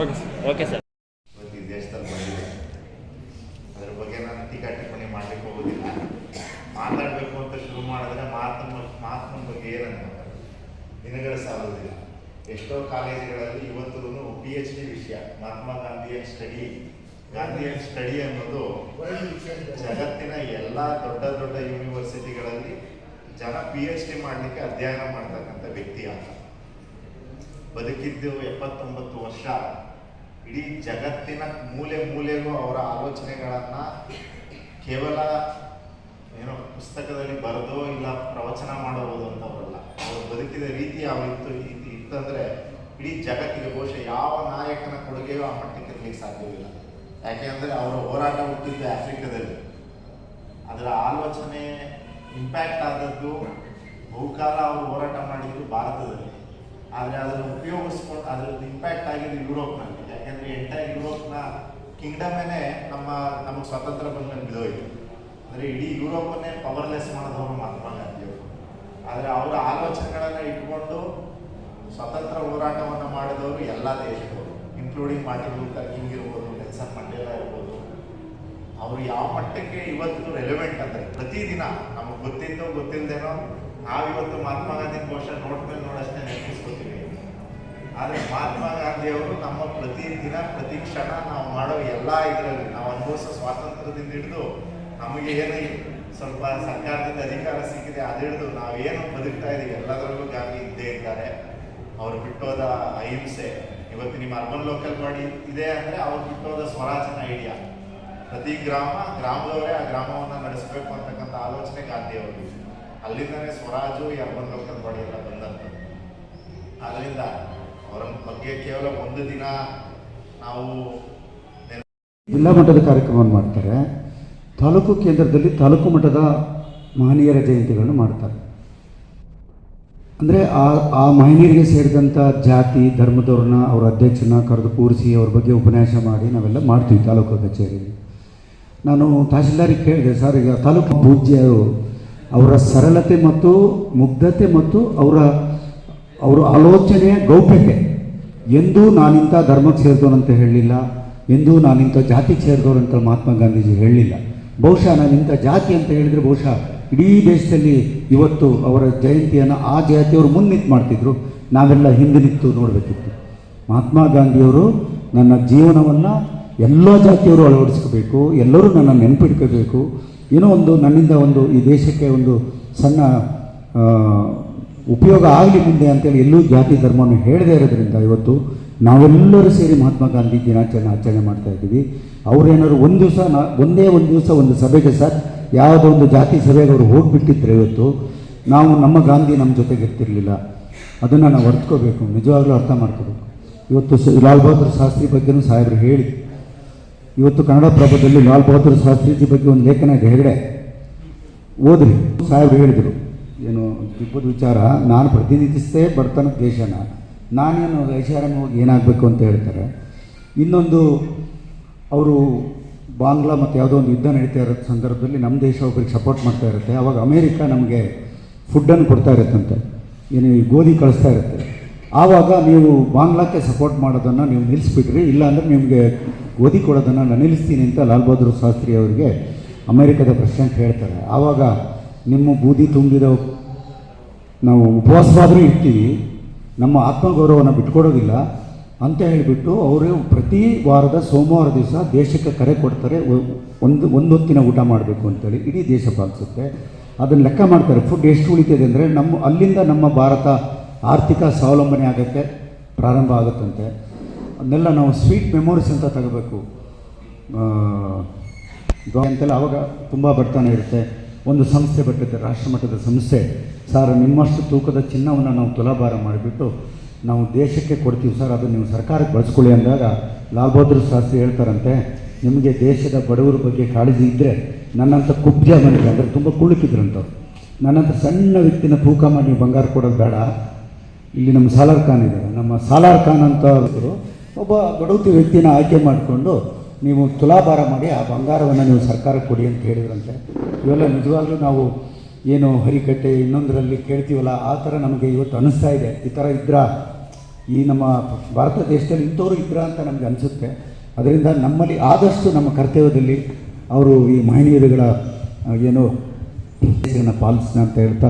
Okay okay sir. ಈ ದೇಶದಲ್ಲಿ ಬಂದಿದೆ. ಅದ್ರ ಬಗ್ಗೆ ನಾನು ಟೀಕಾ ಟಿಪ್ಪಣಿ ಮಾಡಲಿಕ್ಕೆ ಹೋಗೋದಿಲ್ಲ. ಮಾತಾಡಬೇಕು ಅಂತ ಶುರು ಮಾಡಿದ್ರೆ ಮಾತನ್ನ ಮಾತಿನ ಬಗ್ಗೆ ಏನನ್ನ ದಿನಗಳ ಸಾಲುವುದಿಲ್ಲ ಎಷ್ಟೋ ಕಾಲೇಜುಗಳಲ್ಲಿ ಇವತ್ತು ಪಿ ಎಚ್ ಡಿ ವಿಷಯ, ಮಹಾತ್ಮ ಗಾಂಧಿಯ ಸ್ಟಡಿ ಗಾಂಧಿಯ ಸ್ಟಡಿ ಅನ್ನೋದು ಜಗತ್ತಿನ ಎಲ್ಲ ದೊಡ್ಡ ದೊಡ್ಡ ಯೂನಿವರ್ಸಿಟಿಗಳಲ್ಲಿ ಜನ ಪಿ ಎಚ್ ಡಿ ಮಾಡಲಿಕ್ಕೆ ಅಧ್ಯಯನ ಮಾಡ್ತಕ್ಕಂಥ ವ್ಯಕ್ತಿ ಅಂತ ಬದುಕಿದ್ದು ಎಪ್ಪತ್ತೊಂಬತ್ತು ವರ್ಷ. ಇಡೀ ಜಗತ್ತಿನ ಮೂಲೆ ಮೂಲೆಗೂ ಅವರ ಆಲೋಚನೆಗಳನ್ನ ಕೇವಲ ಏನೋ ಪುಸ್ತಕದಲ್ಲಿ ಬರೆದೋ ಇಲ್ಲ ಪ್ರವಚನ ಮಾಡಬಹುದು ಅಂತವರಲ್ಲ ಅವರು ಬದುಕಿದ ರೀತಿ ಅವರಿತ್ತು ಇತ್ತು ಇತ್ತು- ಇತ್ತಂದ್ರೆ ಇಡೀ ಜಗತ್ತಿಗೆ ಬಹುಶಃ ಯಾವ ನಾಯಕನ ಕೊಡುಗೆಯೂ ಆ ಮಟ್ಟಕ್ಕೆ ಇರಲಿಕ್ಕೆ ಸಾಧ್ಯವಿಲ್ಲ. ಯಾಕೆಂದ್ರೆ ಅವರ ಹೋರಾಟ ಹುಟ್ಟಿದ್ದು ಆಫ್ರಿಕಾದಲ್ಲಿ. ಅದರ ಆಲೋಚನೆ ಇಂಪ್ಯಾಕ್ಟ್ ಆದದ್ದು ಬಹುಕಾಲ ಅವರು ಹೋರಾಟ ಮಾಡಿದ್ದು ಭಾರತದಲ್ಲಿ. ಆದರೆ ಅದನ್ನು ಉಪಯೋಗಿಸ್ಕೊಂಡು ಅದರದ್ದು ಇಂಪ್ಯಾಕ್ಟ್ ಆಗಿದ್ದು ಯುರೋಪ್ನಲ್ಲಿ. ಯಾಕೆಂದ್ರೆ ಎಂಟೈರ್ ಯುರೋಪ್ನ ಕಿಂಗ್ಡಮೇನೆ ನಮ್ಮ, ನಮಗೆ ಸ್ವಾತಂತ್ರ್ಯ ಬಂದ್ಮೇಲೆ ಬಿದ್ದೋಯ್ತು ಅಂದರೆ ಇಡೀ ಯುರೋಪನ್ನೇ ಪವರ್ಲೆಸ್ ಮಾಡಿದವರು ಮಹಾತ್ಮ ಗಾಂಧಿ ಆದರೆ ಅವರ ಆಲೋಚನೆಗಳನ್ನ ಇಟ್ಕೊಂಡು ಸ್ವತಂತ್ರ ಹೋರಾಟವನ್ನು ಮಾಡಿದವರು ಎಲ್ಲ ದೇಶದವರು ಇನ್ಕ್ಲೂಡಿಂಗ್ ಮಾರ್ಟಿನ್ ಲೂಥರ್ ಕಿಂಗ್ ಇರ್ಬೋದು ನೆಲ್ಸನ್ ಮಂಡೇಲಾ ಇರ್ಬೋದು. ಅವರು ಯಾವ ಮಟ್ಟಕ್ಕೆ ಇವತ್ತು ರೆಲೆವೆಂಟ್ ಅಂದರೆ ಪ್ರತಿದಿನ ನಮಗೆ ಗೊತ್ತಿದ್ದೋ ಗೊತ್ತಿಲ್ಲದೇನೋ ನಾವಿವತ್ತು ಮಹಾತ್ಮ ಗಾಂಧಿ ಕೋಶ ನೋಡ್ಮೇಲೆ ನೋಡಷ್ಟೇ ನೆನಪಿಸ್ಕೊತೀವಿ ಆದರೆ ಮಹಾತ್ಮ ಗಾಂಧಿಯವರು ನಮ್ಮ ಪ್ರತಿ ದಿನ ಪ್ರತಿ ಕ್ಷಣ ನಾವು ಮಾಡೋ ಎಲ್ಲ ಇದರಲ್ಲಿ ನಾವು ಅನುಭವಿಸೋ ಸ್ವಾತಂತ್ರ್ಯದಿಂದ ಹಿಡಿದು ನಮಗೆ ಏನು ಸ್ವಲ್ಪ ಸರ್ಕಾರದಿಂದ ಅಧಿಕಾರ ಸಿಕ್ಕಿದೆ ಅದು ಹಿಡಿದು ನಾವೇನು ಬದುಕ್ತಾ ಇದ್ದೀವಿ ಎಲ್ಲದರಲ್ಲೂ ಗಾಂಧಿ ಇದ್ದೇ ಇದ್ದಾರೆ. ಅವ್ರು ಬಿಟ್ಟೋದ ಅಹಿಂಸೆ. ಇವತ್ತು ನಿಮ್ಮ ಅರ್ಬನ್ ಲೋಕಲ್ ಬಾಡಿ ಇದೆ ಅಂದರೆ ಅವ್ರು ಬಿಟ್ಟೋದ ಸ್ವರಾಜನ ಐಡಿಯಾ ಪ್ರತಿ ಗ್ರಾಮ, ಗ್ರಾಮದವರೇ ಆ ಗ್ರಾಮವನ್ನು ನಡೆಸಬೇಕು ಅಂತಕ್ಕಂಥ ಆಲೋಚನೆ ಗಾಂಧಿಯವರು. ಅಲ್ಲಿಂದನೇ ಸ್ವರಾಜು ಈ ಅರ್ಬನ್ ಲೋಕಲ್ ಬಾಡಿ ಎಲ್ಲ ಬಂದಂಥದ್ದು. ಆದ್ದರಿಂದ ಅವರ ಬಗ್ಗೆ ಕೇವಲ ಒಂದು ದಿನ ನಾವು ಜಿಲ್ಲಾ ಮಟ್ಟದ ಕಾರ್ಯಕ್ರಮವನ್ನು ಮಾಡ್ತಾರೆ. ತಾಲೂಕು ಕೇಂದ್ರದಲ್ಲಿ ತಾಲೂಕು ಮಟ್ಟದ ಮಹನೀಯರ ಜಯಂತಿಗಳನ್ನು ಮಾಡ್ತಾರೆ. ಅಂದರೆ ಆ ಆ ಮಹನೀಯರಿಗೆ ಸೇರಿದಂಥ ಜಾತಿ ಧರ್ಮದವ್ರನ್ನ ಅವರ ಅಧ್ಯಕ್ಷನ ಕರೆದು ಕೂರಿಸಿ ಅವ್ರ ಬಗ್ಗೆ ಉಪನ್ಯಾಸ ಮಾಡಿ ನಾವೆಲ್ಲ ಮಾಡ್ತೀವಿ ತಾಲೂಕು ಕಚೇರಿಯಲ್ಲಿ. ನಾನು ತಹಶೀಲ್ದಾರಿಗೆ ಕೇಳಿದೆ, ಸರ್, ಈಗ ತಾಲೂಕು ಪೂಜ್ಯರು ಅವರ ಸರಳತೆ ಮತ್ತು ಮುಗ್ಧತೆ ಮತ್ತು ಅವರ ಅವರ ಆಲೋಚನೆ, ಗೌಪ್ಯತೆ. ಎಂದೂ ನಾನಿಂಥ ಧರ್ಮಕ್ಕೆ ಸೇರಿದವನಂತ ಹೇಳಲಿಲ್ಲ, ಎಂದೂ ನಾನಿಂಥ ಜಾತಿಗೆ ಸೇರಿದವರಂತ ಮಹಾತ್ಮ ಗಾಂಧೀಜಿ ಹೇಳಲಿಲ್ಲ. ಬಹುಶಃ ನಾನಿಂಥ ಜಾತಿ ಅಂತ ಹೇಳಿದರೆ ಬಹುಶಃ ಇಡೀ ದೇಶದಲ್ಲಿ ಇವತ್ತು ಅವರ ಜಯಂತಿಯನ್ನು ಆ ಜಾತಿಯವರು ಮುನ್ನಿತ್ತು ಮಾಡ್ತಿದ್ರು. ನಾವೆಲ್ಲ ಹಿಂದೆ ನಿಂತು ನೋಡಬೇಕಿತ್ತು. ಮಹಾತ್ಮ ಗಾಂಧಿಯವರು ನನ್ನ ಜೀವನವನ್ನು ಎಲ್ಲ ಜಾತಿಯವರು ಅಳವಡಿಸ್ಕೋಬೇಕು, ಎಲ್ಲರೂ ನನ್ನ ನೆನಪಿಟ್ಕೋಬೇಕು. ಏನೋ ಒಂದು ನನ್ನಿಂದ ಒಂದು ಈ ದೇಶಕ್ಕೆ ಒಂದು ಸಣ್ಣ ಉಪಯೋಗ ಆಗಲಿ ಮುಂದೆ ಅಂತೇಳಿ ಎಲ್ಲೂ ಜಾತಿ ಧರ್ಮವನ್ನು ಹೇಳದೇ ಇರೋದ್ರಿಂದ ಇವತ್ತು ನಾವೆಲ್ಲರೂ ಸೇರಿ ಮಹಾತ್ಮ ಗಾಂಧಿ ದಿನಾಚರಣೆ ಆಚರಣೆ ಮಾಡ್ತಾ ಇದ್ದೀವಿ. ಅವ್ರೇನಾದ್ರು ಒಂದು ದಿವಸ ಒಂದೇ ಒಂದು ದಿವಸ ಒಂದು ಸಭೆಗೆ ಸರ್, ಯಾವುದೋ ಒಂದು ಜಾತಿ ಸಭೆಗೆ ಅವರು ಹೋಗಿಬಿಟ್ಟಿದ್ರೆ ಇವತ್ತು ನಾವು ನಮ್ಮ ಗಾಂಧಿ ನಮ್ಮ ಜೊತೆಗೆ ಇರ್ತಿರ್ಲಿಲ್ಲ. ಅದನ್ನು ನಾವು ಅರ್ಥಕೋಬೇಕು ನಿಜವಾಗ್ಲೂ ಅರ್ಥ ಮಾಡ್ಕೋಬೇಕು. ಇವತ್ತು ಲಾಲ್ ಬಹದ್ದೂರ್ ಶಾಸ್ತ್ರಿ ಬಗ್ಗೆನೂ ಸಾಹೇಬರು ಹೇಳಿ. ಇವತ್ತು ಕನ್ನಡ ಪ್ರಭದಲ್ಲಿ ಲಾಲ್ ಬಹದ್ದೂರ್ ಶಾಸ್ತ್ರೀಜಿ ಬಗ್ಗೆ ಒಂದು ಲೇಖನ ಹೆಗಡೆ. ಓದ್ರಿ, ಸಾಹೇಬರು ಹೇಳಿದರು. ಏನು ತಿಪ್ಪದ ವಿಚಾರ, ನಾನು ಪ್ರತಿನಿಧಿಸ್ತೇ ಬರ್ತಾನೆ ದೇಶನ. ನಾನೇನು ಐಷಾರಾಮಿ ಹೋಗಿ ಏನಾಗಬೇಕು ಅಂತ ಹೇಳ್ತಾರೆ. ಇನ್ನೊಂದು, ಅವರು ಬಾಂಗ್ಲಾ ಮತ್ತು ಯಾವುದೋ ಒಂದು ಯುದ್ಧ ನಡೀತಾ ಇರೋ ಸಂದರ್ಭದಲ್ಲಿ ನಮ್ಮ ದೇಶ ಒಬ್ಬರಿಗೆ ಸಪೋರ್ಟ್ ಮಾಡ್ತಾ ಇರುತ್ತೆ. ಆವಾಗ ಅಮೇರಿಕ ನಮಗೆ ಫುಡ್ಡನ್ನು ಕೊಡ್ತಾ ಇರುತ್ತಂತೆ. ಏನು ಗೋಧಿ ಕಳಿಸ್ತಾ ಇರುತ್ತೆ. ಆವಾಗ ನೀವು ಬಾಂಗ್ಲಾಕ್ಕೆ ಸಪೋರ್ಟ್ ಮಾಡೋದನ್ನು ನೀವು ನಿಲ್ಲಿಸ್ಬಿಟ್ರಿ ಇಲ್ಲಾಂದರೆ ನಿಮಗೆ ಗೋಧಿ ಕೊಡೋದನ್ನು ನಾನು ನಿಲ್ಲಿಸ್ತೀನಿ ಅಂತ ಲಾಲ್ ಬಹದ್ದೂರ್ ಶಾಸ್ತ್ರಿ ಅವರಿಗೆ ಅಮೇರಿಕದ ಪ್ರೆಸಿಡೆಂಟ್ ಹೇಳ್ತಾರೆ. ಆವಾಗ ನಿಮ್ಮ ಬೂದಿ ತುಂಬಿದ ನಾವು ಉಪವಾಸವಾದರೂ ಇರ್ತೀವಿ. ನಮ್ಮ ಆತ್ಮಗೌರವನ ಬಿಟ್ಕೊಡೋದಿಲ್ಲ. ಅಂತ ಹೇಳಿಬಿಟ್ಟು ಅವರು ಪ್ರತಿ ವಾರದ ಸೋಮವಾರ ದಿವಸ ದೇಶಕ್ಕೆ ಕರೆ ಕೊಡ್ತಾರೆ. ಒಂದು ಒಂದು ಹೊತ್ತಿನ ಊಟ ಮಾಡಬೇಕು ಅಂತೇಳಿ ಇಡೀ ದೇಶ ಪಾಲಿಸುತ್ತೆ ಅದನ್ನು ಲೆಕ್ಕ ಮಾಡ್ತಾರೆ. ಫುಡ್ ಎಷ್ಟು ಉಳಿತಿದೆ ಅಂದರೆ ನಮ್ಮ, ಅಲ್ಲಿಂದ ನಮ್ಮ ಭಾರತ ಆರ್ಥಿಕ ಸ್ವಾವಲಂಬನೆ ಆಗುತ್ತೆ, ಪ್ರಾರಂಭ ಆಗುತ್ತಂತೆ. ಅದನ್ನೆಲ್ಲ ನಾವು ಸ್ವೀಟ್ ಮೆಮೊರೀಸ್ ಅಂತ ತಗೋಬೇಕು. ಅಂತೆಲ್ಲ ಆವಾಗ ತುಂಬ ಬರ್ತಾನೆ ಇರುತ್ತೆ. ಒಂದು ಸಂಸ್ಥೆ ಬರ್ತದೆ, ರಾಷ್ಟ್ರಮಟ್ಟದ ಸಂಸ್ಥೆ. ಸರ್, ನಿಮ್ಮಷ್ಟು ತೂಕದ ಚಿನ್ನವನ್ನು ನಾವು ತುಲಾಭಾರ ಮಾಡಿಬಿಟ್ಟು ನಾವು ದೇಶಕ್ಕೆ ಕೊಡ್ತೀವಿ. ಸರ್ ಅದು ನೀವು ಸರ್ಕಾರಕ್ಕೆ ಬಳಸ್ಕೊಳ್ಳಿ ಅಂದಾಗ ಲಾಲ್ ಬಹದ್ದೂರ್ ಶಾಸ್ತ್ರಿ ಹೇಳ್ತಾರಂತೆ, ನಿಮಗೆ ದೇಶದ ಬಡವರ ಬಗ್ಗೆ ಕಾಳಜಿ ಇದ್ದರೆ ನನ್ನಂಥ ಕುಬ್ಜ ಮನೆಗೆ, ಅಂದರೆ ತುಂಬ ಕುಳ್ಳಿಕಿದ್ರಂಥವ್ರು ನನ್ನಂಥ ಸಣ್ಣ ವ್ಯಕ್ತಿನ ತೂಕ ಮಾಡಿ ಬಂಗಾರ ಕೊಡೋದು ಬೇಡ. ಇಲ್ಲಿ ನಮ್ಮ ಸಾಲಾರ್ ಖಾನ್ ಇದ್ದಾರೆ. ನಮ್ಮ ಸಾಲಾರ್ ಖಾನ್ ಅಂತ ಒಬ್ಬ ಬಡವತಿ ವ್ಯಕ್ತಿನ ಆಯ್ಕೆ ಮಾಡಿಕೊಂಡು ನೀವು ತುಲಾಭಾರ ಮಾಡಿ ಆ ಬಂಗಾರವನ್ನು ನೀವು ಸರ್ಕಾರಕ್ಕೆ ಕೊಡಿ ಅಂತ ಹೇಳಿದ್ರಂತೆ. ಇವೆಲ್ಲ ನಿಜವಾಗ್ಲೂ ನಾವು ಏನು ಹರಿಕಟ್ಟೆ ಇನ್ನೊಂದರಲ್ಲಿ ಕೇಳ್ತೀವಲ್ಲ, ಆ ಥರ ನಮಗೆ ಇವತ್ತು ಅನಿಸ್ತಾ ಇದೆ. ಈ ಥರ ಇದ್ರ, ಈ ನಮ್ಮ ಭಾರತ ದೇಶದಲ್ಲಿ ಇಂಥವ್ರು ಇದ್ರ ಅಂತ ನಮಗೆ ಅನಿಸುತ್ತೆ. ಅದರಿಂದ ನಮ್ಮಲ್ಲಿ ಆದಷ್ಟು ನಮ್ಮ ಕರ್ತವ್ಯದಲ್ಲಿ ಅವರು ಈ ಮಹನೀಯರುಗಳ ಏನು ಪಾಲಿಸ್ತಾ ಅಂತ ಹೇಳ್ತಾ